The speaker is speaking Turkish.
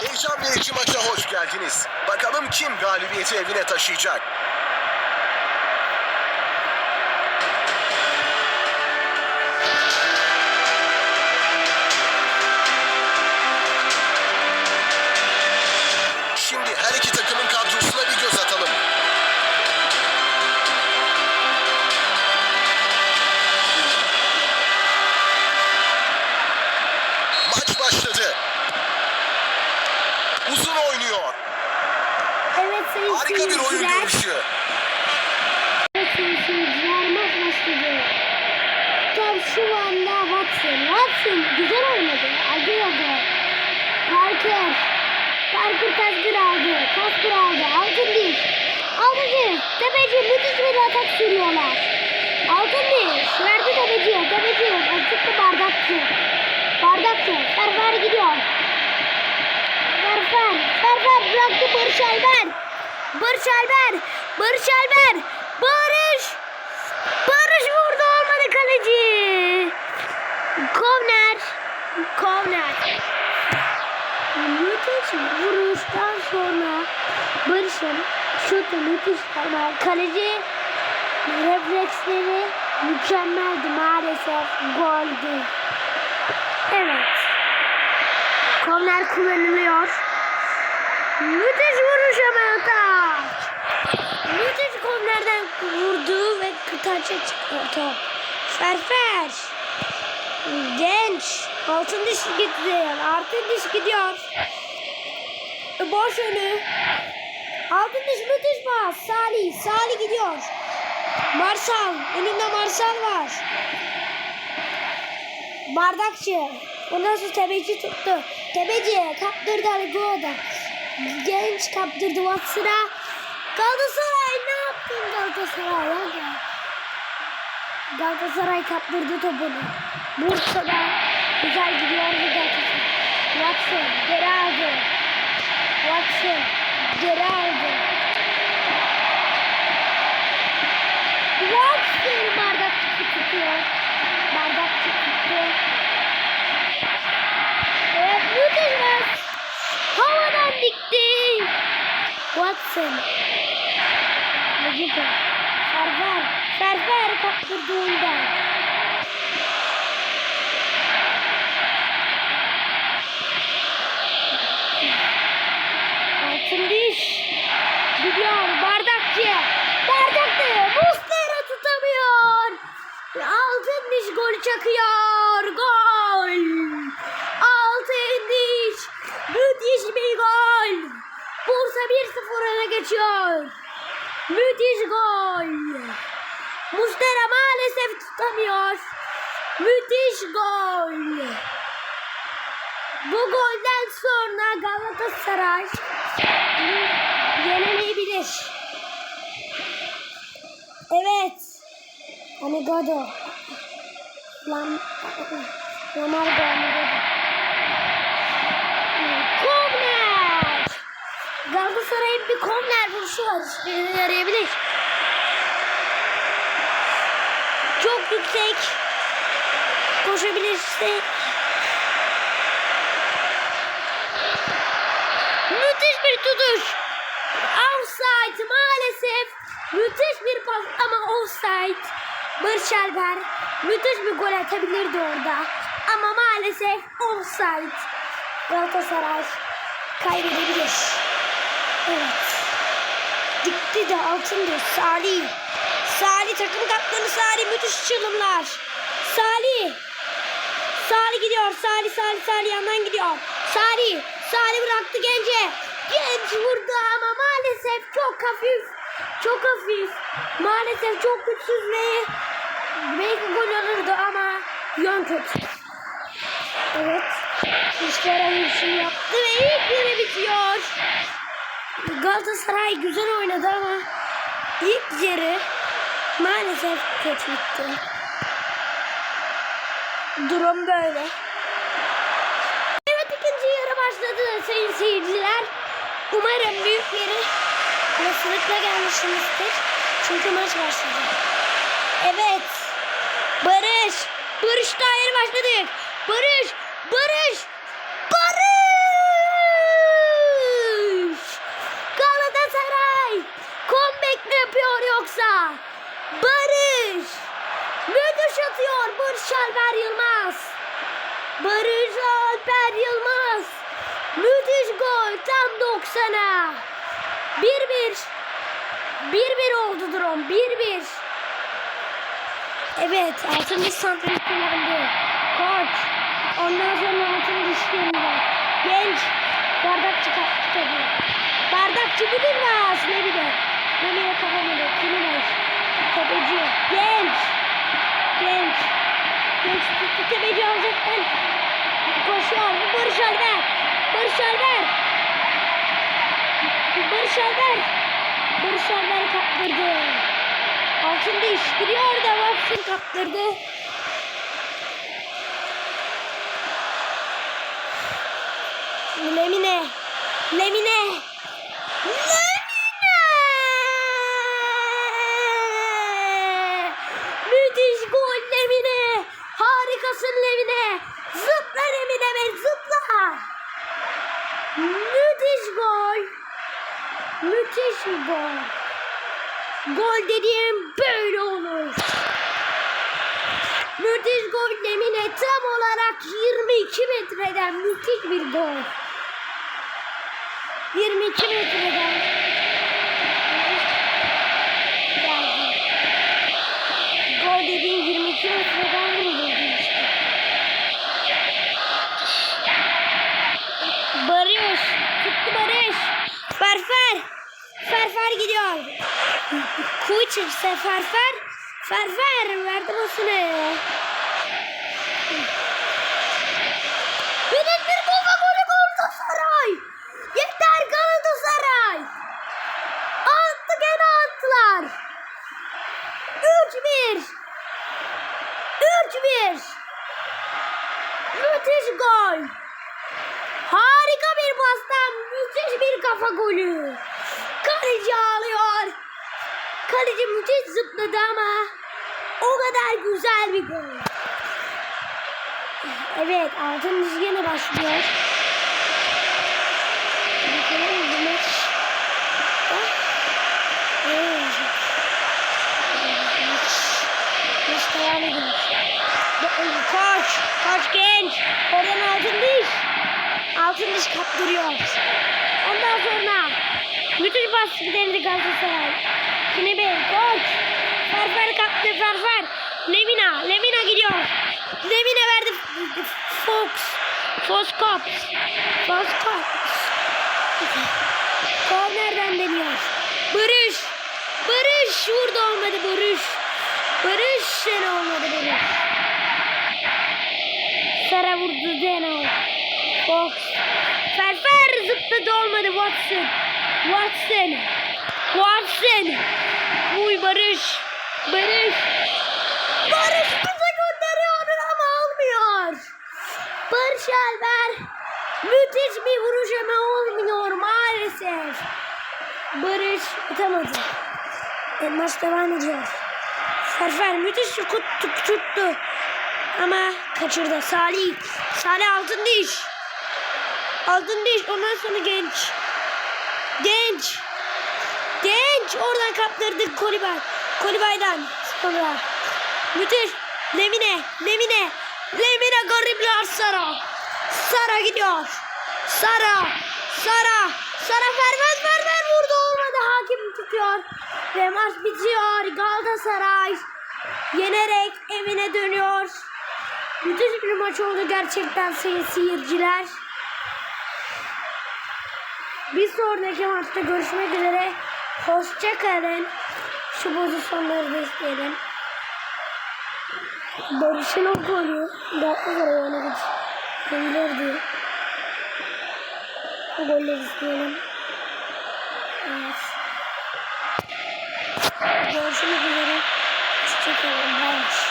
Heyecan verici maça hoş geldiniz. Bakalım kim galibiyeti evine taşıyacak? Harika bir oyun görüşü. Maç başladı. Top şu anda Watson. Watson güzel oynadı. Aguero. Parker. Parker Tasker aldı. Tasker aldı. Altın diş. Altın diş. Tepeci müthiş bir atak sürüyorlar. Altın diş. Verdi tepeci. Tepeci. Açıktı bardakçı. Bardakçı. Server gidiyor. Serfer. Serfer bıraktı Barış Alper. Barış Alper. Barış Alper. Barış. Barış vurdu olmadı kaleci. Korner. Korner. Müthiş vuruştan sonra Barış'ın şutu müthiş ama kaleci refleksleri mükemmeldi maalesef goldü. Evet. Korner kullanılıyor. Müthiş vuruş ama taç. Müthiş kornerden vurdu ve taça çıktı top. Ferfer. Genç. Altın diş gitti. Altın diş gidiyor. Boş önü. Altın diş müthiş pas. Salih. Salih gidiyor. Marsal. Önünde Marsal var. Bardakçı. Ondan sonra tebeci tuttu. Tebeci kaptırdı Aligo'da. Genç kaptırdı Watson'a. Galatasaray ne yaptın Galatasaray? ya? Galatasaray kaptırdı topunu. Bursa'da güzel gidiyor bu Galatasaray. Watson geri aldı. Watson geri aldı. Watson bardak tutuyor. Bardak tuttu. Evet müthiş maç. Havadan dikti. Watson. Acıdı. Ferfer. Ferfer kaptırdığında. Altın diş. Gidiyor bardakçı. Bardakçı. Mustera tutamıyor. Altın diş gol çakıyor. Gol. Altın diş. Müthiş bir gol. Bursa 1-0 öne geçiyor. Müthiş gol. Mustera maalesef tutamıyor. Müthiş gol. Bu golden sonra Galatasaray yenemeyebilir. Evet. Hani Godo. Lam Lamargo Amigodo. Korner. Galatasaray'ın bir korner vuruşu var. İşine yarayabilir. Çok yüksek. Koşabilirse. Müthiş bir tutuş. Offside maalesef. Müthiş bir pas ama offside. Barış Alper müthiş bir gol atabilirdi orada. Ama maalesef offside. Galatasaray kaybedebilir. Evet. Dikti de altındı. Salih. Salih takım kaptanı Salih müthiş çılımlar. Salih. Salih gidiyor. Salih Salih Salih yandan gidiyor. Salih. Salih bıraktı Gence. Genç vurdu ama maalesef çok hafif. Çok hafif. Maalesef çok güçsüz ve belki gol alırdı ama yön kötü. Evet. İşler işini yaptı ve ilk bitiyor. Galatasaray güzel oynadı ama ilk yarı maalesef kötü bitti. Durum böyle. Evet ikinci yarı başladı sayın seyirciler. Umarım büyük yeri olasılıkla gelmişsinizdir. Çünkü maç başladı. Evet. Barış. Barış daha yeni başladık. Barış. Barış. Galatasaray. Comeback mi yapıyor yoksa? Barış. Müthiş atıyor Barış Alper Yılmaz. Barış Alper Yılmaz. Müthiş gol tam 90'a. 1-1. 1-1 oldu durum. 1-1. Evet, altın diş santral kullandı. Koç. Ondan sonra altın diş yerinde. Genç. Bardak çıkarttı tabii. Bardakçı budur var. Ne bileyim. Ne bileyim kafamda. Kimi Tepeci. Genç. Genç. Genç tepeci alacakken. Koşuyor. Barış Alper. Barış Alper. Barış Alper. Barış Alper kaptırdı. Altın diş giriyor da Watson kaptırdı. Lemine. Lemine. Müthiş gol Lemine. Harikasın Lemine. Zıpla Lemine be zıpla. Müthiş gol. Müthiş bir gol. Dediğim böyle olur. Müthiş gol Lemine tam olarak 22 metreden müthiş bir gol. 22 metreden. Geldi. Gol dediğin 22 metreden vuruldu işte. Barış. Tuttu Barış. Ferfer. Ferfer gidiyor. Kuçuk Ferfer. Ferfer verdi basını. Benim bir kafa golü Galatasaray. Yeter Galatasaray. Attı gene attılar. 3-1. 3-1. Müthiş gol. Harika bir pastan müthiş bir kafa golü. Kaleci ağlıyor. Kaleci müthiş zıpladı ama o kadar güzel bir gol. Evet altın dizgine başlıyor. Bakalım bu maç. Maç. Devam ediyor. Koç. Koç genç. Oradan altın diş. Altın diş kaptırıyor. Ondan sonra müthiş baskı denedi Galatasaray. Kine Bey, koç. Ferfer kaptı, Ferfer. Lemina, Lemina gidiyor. Lemina verdi. Fox. Fox Cop. Fox Cop. Kornerden deniyor. Barış. Barış. Vurdu olmadı Barış. Barış sen olmadı Barış. Sara vurdu Zeno. Fox. Ferfer zıpladı olmadı Watson. Watson. Watson. Uy Barış. Barış. Barış bize gönderiyor ama almıyor. Barış Alper. Müthiş bir vuruş ama olmuyor maalesef. Barış atamadı. E, maç devam ediyor. Ferfer müthiş şut tuttu. Ama kaçırdı. Salih. Salih altın diş. Altın diş. Ondan sonra. Genç. Genç. Oradan kaptırdık Kolibay. Kolibay'dan. Sonra. Müthiş. Lemine. Lemine. Lemine garipler Sara. Sara gidiyor. Sara. Sara. Sara vermez vermez vurdu olmadı. Hakim tutuyor. Ve maç bitiyor. Galatasaray yenerek evine dönüyor. Müthiş bir maç oldu gerçekten sayın seyirciler. Bir sonraki maçta görüşmek üzere. Hoşça kalın. Şu pozisyonları da isteyelim. Barış'ın o golü Galatasaray oynadı. Gönderdi. O golleri isteyelim. Evet. Görüşmek üzere. Hoşçakalın.